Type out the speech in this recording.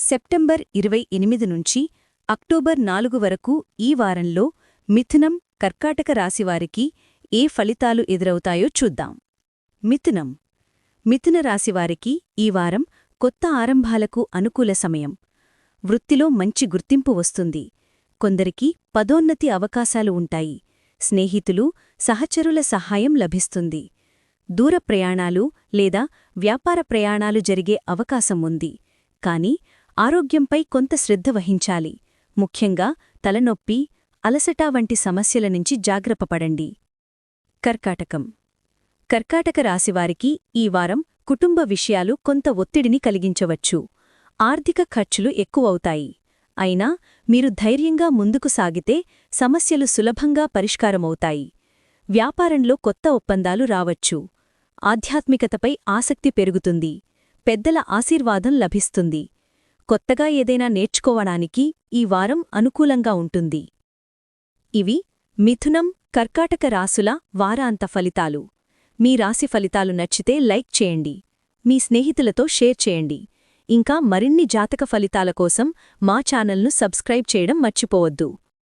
September ఇరవై ఎనిమిది నుంచి అక్టోబర్ నాలుగు వరకు ఈ వారంలో మిథునం కర్కాటక రాశివారికి ఏ ఫలితాలు ఎదురవుతాయో చూద్దాం. మిథునం. మిథున రాశివారికి ఈ వారం కొత్త ఆరంభాలకు అనుకూల సమయం. వృత్తిలో మంచి గుర్తింపు వస్తుంది. కొందరికి పదోన్నతి అవకాశాలు ఉంటాయి. స్నేహితులు సహచరుల సహాయం లభిస్తుంది. దూర ప్రయాణాలు లేదా వ్యాపార ప్రయాణాలు జరిగే అవకాశం ఉంది. కాని ఆరోగ్యంపై కొంత శ్రద్ధ వహించాలి. ముఖ్యంగా తలనొప్పి అలసట వంటి సమస్యల నుంచి జాగ్రత్తపడండి. కర్కాటకం. కర్కాటక రాశివారికి ఈ వారం కుటుంబ విషయాలు కొంత ఒత్తిడిని కలిగించవచ్చు. ఆర్థిక ఖర్చులు ఎక్కువవుతాయి. అయినా మీరు ధైర్యంగా ముందుకు సాగితే సమస్యలు సులభంగా పరిష్కారమవుతాయి. వ్యాపారంలో కొత్త ఒప్పందాలు రావచ్చు. ఆధ్యాత్మికతపై ఆసక్తి పెరుగుతుంది. పెద్దల ఆశీర్వాదం లభిస్తుంది. కొత్తగా ఏదైనా నేర్చుకోవడానికి ఈ వారం అనుకూలంగా ఉంటుంది. ఇవి మిథునం కర్కాటక రాసుల వారాంత ఫలితాలు. మీ రాశి ఫలితాలు నచ్చితే లైక్ చేయండి. మీ స్నేహితులతో షేర్ చేయండి. ఇంకా మరిన్ని జాతక ఫలితాల కోసం మా ఛానల్ను సబ్స్క్రైబ్ చేయడం మర్చిపోవద్దు.